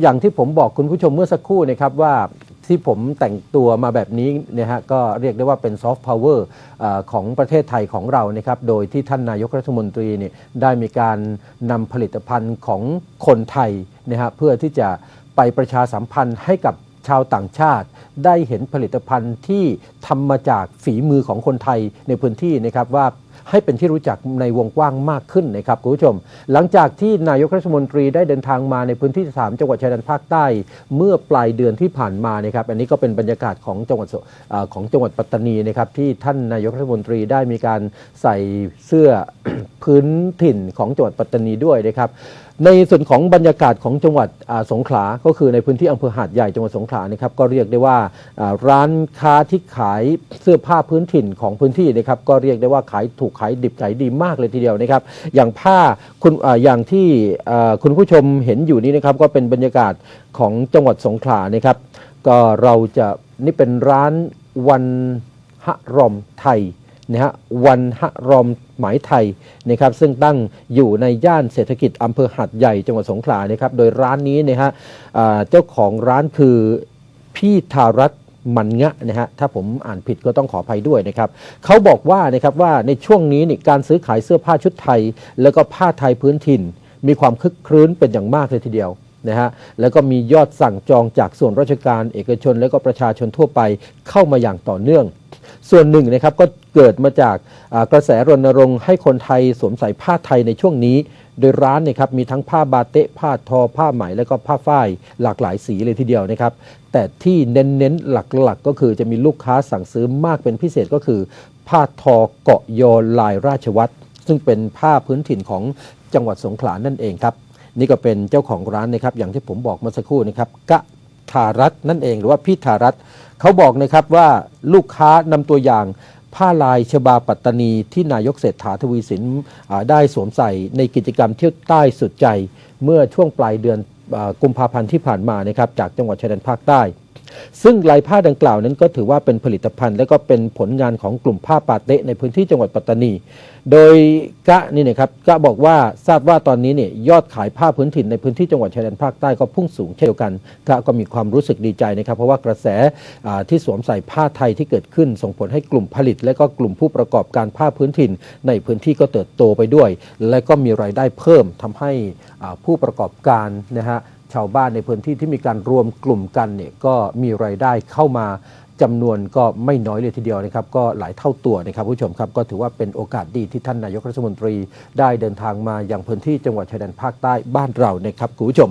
อย่างที่ผมบอกคุณผู้ชมเมื่อสักครู่นะครับว่าที่ผมแต่งตัวมาแบบนี้นะฮะก็เรียกได้ว่าเป็นซอฟต์พาวเวอร์ของประเทศไทยของเรานะครับโดยที่ท่านนายกรัฐมนตรีเนี่ยได้มีการนำผลิตภัณฑ์ของคนไทยนะฮะเพื่อที่จะไปประชาสัมพันธ์ให้กับชาวต่างชาติได้เห็นผลิตภัณฑ์ที่ทำมาจากฝีมือของคนไทยในพื้นที่นะครับว่า ให้เป็นที่รู้จักในวงกว้างมากขึ้นนะครับคุณผู้ชม หลังจากที่นายกรัฐมนตรีได้เดินทางมาในพื้นที่สามจังหวัดชายแดนภาคใต้ เมื่อปลายเดือนที่ผ่านมานะครับอันนี้ก็เป็นบรรยากาศของจังหวัดอของจังหวัดปัตตานีนะครับที่ท่านนายกรัฐมนตรีได้มีการใส่เสื้อพื้นถิ่นของจังหวัดปัตตานีด้วยนะครับ ในส่วนของบรรยากาศของจังหวัดสงขลา ก็คือในพื้นที่อำเภอหาดใหญ่จังหวัดสงขลานะครับก็เรียกได้ว่าร้านค้าที่ขายเสื้อผ้าพื้นถิ่นของพื้นที่นะครับก็เรียกได้ว่าขายถูกขายดิบขายดีมากเลยทีเดียวนะครับ อย่างผ้าคุณออย่างที่คุณผู้ชมเห็นอยู่นี้นะครับก็เป็นบรรยากาศของจังหวัดสงขลานะครับ ก็เราจะนี่เป็นร้านวันฮะรอมไทยนะฮะวันฮะรอม หมายไทยนะครับซึ่งตั้งอยู่ในย่านเศรษฐกิจอำเภอหัดใหญ่จังหวัดสงขลานะครับโดยร้านนี้นะฮะเจ้าของร้านคือพี่ทารัตมันงะนะฮะถ้าผมอ่านผิดก็ต้องขออภัยด้วยนะครับเขาบอกว่านะครับว่าในช่วงนี้นี่การซื้อขายเสื้อผ้าชุดไทย แล้วก็ผ้าไทยพื้นถิ่น มีความคึกครื้นเป็นอย่างมากเลยทีเดียว นะฮะแล้วก็มียอดสั่งจองจากส่วนราชการเอกชน และก็ประชาชนทั่วไปเข้ามาอย่างต่อเนื่อง ส่วนหนึ่งนะครับก็เกิดมาจากกระแสรณรงค์ให้คนไทยสวมใส่ผ้าไทยในช่วงนี้ โดยร้านนี่ยครับมีทั้งผ้าบาเตะผ้าทอ ผ้าไหมและก็ผ้าฝ้ายหลากหลายสีเลยทีเดียวนะครับ แต่ที่เน้นๆหลักๆ ก็คือจะมีลูกค้าสั่งซื้อมากเป็นพิเศษก็คือ ผ้าทอเกาะยอลายราชวัตรซึ่งเป็นผ้าพื้นถิ่นของจังหวัดสงขลานั่นเองครับ นี่ก็เป็นเจ้าของร้านนะครับอย่างที่ผมบอกเมื่อสักครู่นะครับกะทารัตน์นั่นเองหรือว่าพี่ทารัตน์เขาบอกนะครับว่าลูกค้านำตัวอย่างผ้าลายชบาปัตตานีที่นายกเศรษฐาทวีสินได้สวมใส่ในกิจกรรมเที่ยวใต้สุดใจ เมื่อช่วงปลายเดือนอกุมภาพันธ์ที่ผ่านมานะครับจากจังหวัดชายแดนภาคใต้ ซึ่งลายผ้าดังกล่าวนั้นก็ถือว่าเป็นผลิตภัณฑ์ และก็เป็นผลงานของกลุ่มผ้าปาเตะในพื้นที่จังหวัดปัตตานี โดยกะนี่นะครับกะบอกว่าทราบว่าตอนนี้เนี่ยยอดขายผ้าพื้นถิ่นในพื้นที่จังหวัดชายแดนภาคใต้ก็พุ่งสูงเช่นเดียวกันกะก็มีความรู้สึกดีใจนะครับ เพราะว่ากระแสที่สวมใส่ผ้าไทยที่เกิดขึ้น ส่งผลให้กลุ่มผลิต และก็กลุ่มผู้ประกอบการผ้าพื้นถิ่น ในพื้นที่ก็เติบโตไปด้วย และก็มีรายได้เพิ่มทำให้ผู้ประกอบการนะฮะ ชาวบ้านในพื้นที่ที่มีการรวมกลุ่มกันเนี่ยก็มีรายได้เข้ามาจำนวนก็ไม่น้อยเลยทีเดียวนะครับ ก็หลายเท่าตัวนะครับผู้ชมครับก็ถือว่าเป็นโอกาสดีที่ท่านนายกรัฐมนตรี ได้เดินทางมาอย่างพื้นที่จังหวัดชายแดนภาคใต้บ้านเรานะครับคุณผู้ชม